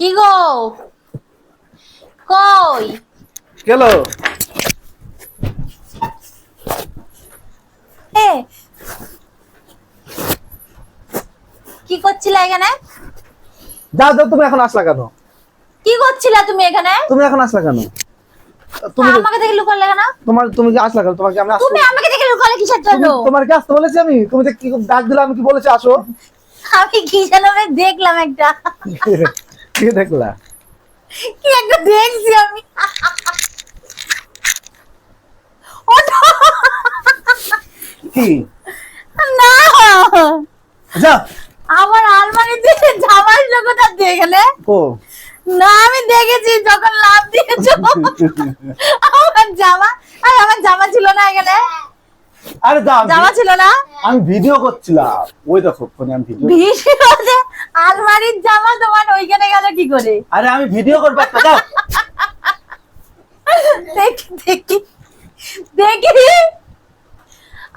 কি গো? কই? গেল। এ। কি করছিলে এখানে? যাও যাও তুমি এখন আসলা কেন? কি করছিলে তুমি এখানে? তুমি এখন আসলা কেন? তুমি আমাকে দেখে লুকালে কেন? তোমার তুমি কি আসলা কেন? তোমাকে আমি তুমি আমাকে দেখে লুকালে কিসের জন্য? তুমি- তোমার কি আসতে বলেছি আমি? তুমি যে কি ডাক দিলে আমি কি বলেছি? আসো। আমি কি আমি দেখলাম একটা। কি দেখলা? কি একটা দেখছি আমি? কি? না। যা। আমার আলমারিতে জামার লোকটা দেখলে? ও। না আমি দেখেছি যখন লাভ দিয়েছ। আমার জামা আর আমার জামা ছিল না এখানে। আরে জামা ছিল না? আমি ভিডিও করছিলাম। ওই দেখো ফোনে আমি ভিডিও ভিডিওতে আলমারির জামা তোমার ওইখানে গেল কি করে? আরে আমি ভিডিও করব একটা যাও। দেখি দেখি। দেখি।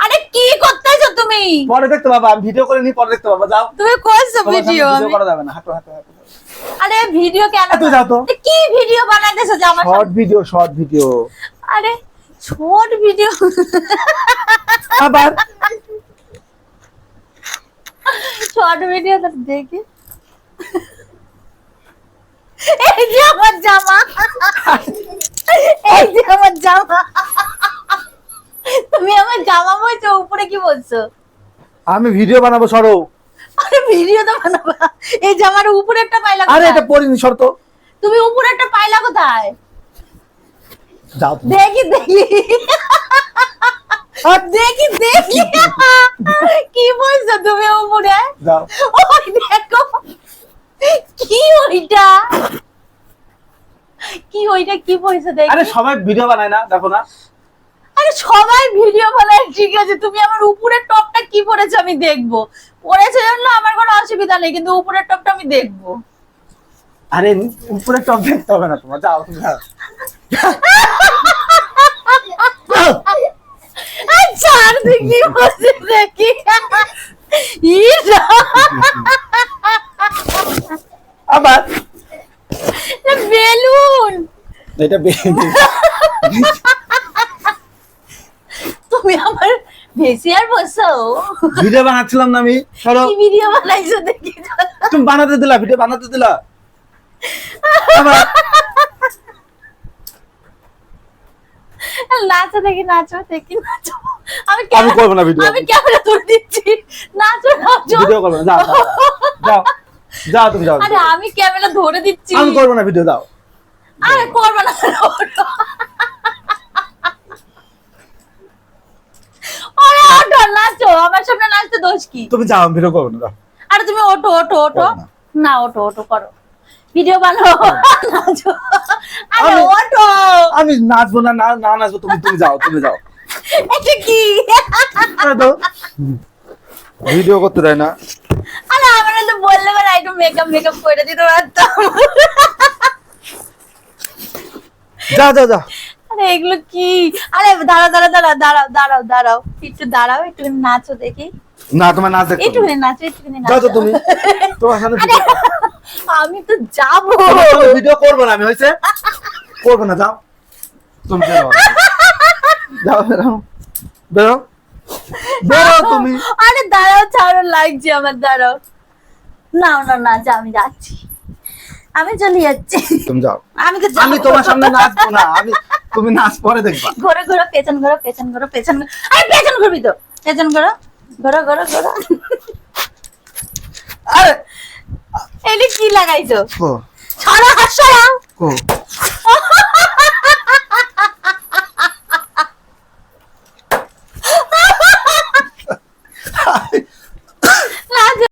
আরে কি করতেছো তুমি? পরে দেখতে পাবা আমি ভিডিও করে নি পরে দেখতে পাবা যাও। তুমি করছ ভিডিও ভিডিও করা যাবে না হাঁটো হাঁটো হাঁটো। আরে ভিডিও কেন তুই যাও তো। কি ভিডিও বানাইতেছো জামা শর্ট ভিডিও শর্ট ভিডিও আরে ছোট ভিডিও আবার? শর্ট ভিডিও দেখি। এই যে আমার জামা। এই যে আমার জামা। তুমি আমার জামা বলছো উপরে কি বলছো? আমি ভিডিও বানাবো সরো। আরে ভিডিও তো বানাবা। এই জামার উপরে একটা পাইলা আরে? এটা পরিনি শর্ত তুমি উপরে একটা পাইলা কোথায়? যাও। দেখি দেখি। দেখি দেখি। কি বলছো তুমি উপরে? যাও। ওই দেখো। কি ওইটা? কি ওইটা? কি বলছো? দেখি। আরে সবাই ভিডিও বানায় না দেখো না। আরে সবাই ভিডিও বানায় ঠিক আছে। তুমি আমার উপরের টপটা কি পরেছো আমি দেখব। পরেছো জন্য আমার কোনো অসুবিধা নেই কিন্তু উপরের টপটা আমি দেখব। আরে উপরে টপ দেখতে হবে না তোমার যাও তুই কি বলছিস দেখি? ইরা, আবার বেলুন। এটা বে- তুমি আমার আর বসো। ভিডিও বানাচ্ছিলাম না আমি? সরো। কি ভিডিও বানাইছো দেখি তুমি বানাতে দিলা ভিডিও বানাতে দিলা। আবার নাচো দেখি নাচো দেখি নাচো। আমি আমি করব না ভিডিও। আমি ক্যামেরা ধরে দিচ্ছি। নাচো নাচো। ভিডিও করব না যাও যাও, যাও তুমি যাও। আরে আমি ক্যামেরা ধরে দিচ্ছি। আমি করব না ভিডিও দাও। আরে করবে না। আরে ওঠো নাচো আমার সামনে নাচতে দোষ কি? তুমি যাও আমি ভিডিও করব না আরে তুমি ওঠো ওঠো ওঠো। না। ওঠো ওঠো করো। ভিডিও বানাও নাচো। আরে ওঠো। আমি নাচবো না না না নাচবো তুমি তুমি যাও তুমি যাও। এটা কি? ভিডিও করতে দেয় না। আরে আমরা তো বললে মানে একটু মেকআপ মেকআপ করে দিতে পারতাম। যাও যাও যাও আরে এগুলো কি? আরে দাঁড়াও দাঁড়াও দাঁড়াও দাঁড়াও দাঁড়াও দাঁড়াও। একটু দাঁড়াও একটু নাচো দেখি। না তোমার নাচ দেখতে একটুখানি নাচো একটুখানি। যাও নাচো। তুমি। তোমার আমি তো যাব। ভিডিও করব না আমি হয়েছে? করব না যাও। তুমি বেরো। যাও বেরো। বেরো। বেরো তুমি। আরে দাঁড়াও ছাড়ো লাগছে আমার দাঁড়াও। না না না যা আমি যাচ্ছি। আমি চলে যাচ্ছি। তুমি যাও। আমি তো আমি তোমার সামনে নাচবো না আমি তুমি নাচ পরে দেখবা। ঘোরো ঘোরো পেছন ঘোরো পেছন ঘোরো পেছন আরে পেছন ঘুরবি তো। পেছন ঘোরো ঘোরো ঘোরো ঘোরো। আরে! এটা কি লাগাইছো? ছড়া হাত সরাও। কো।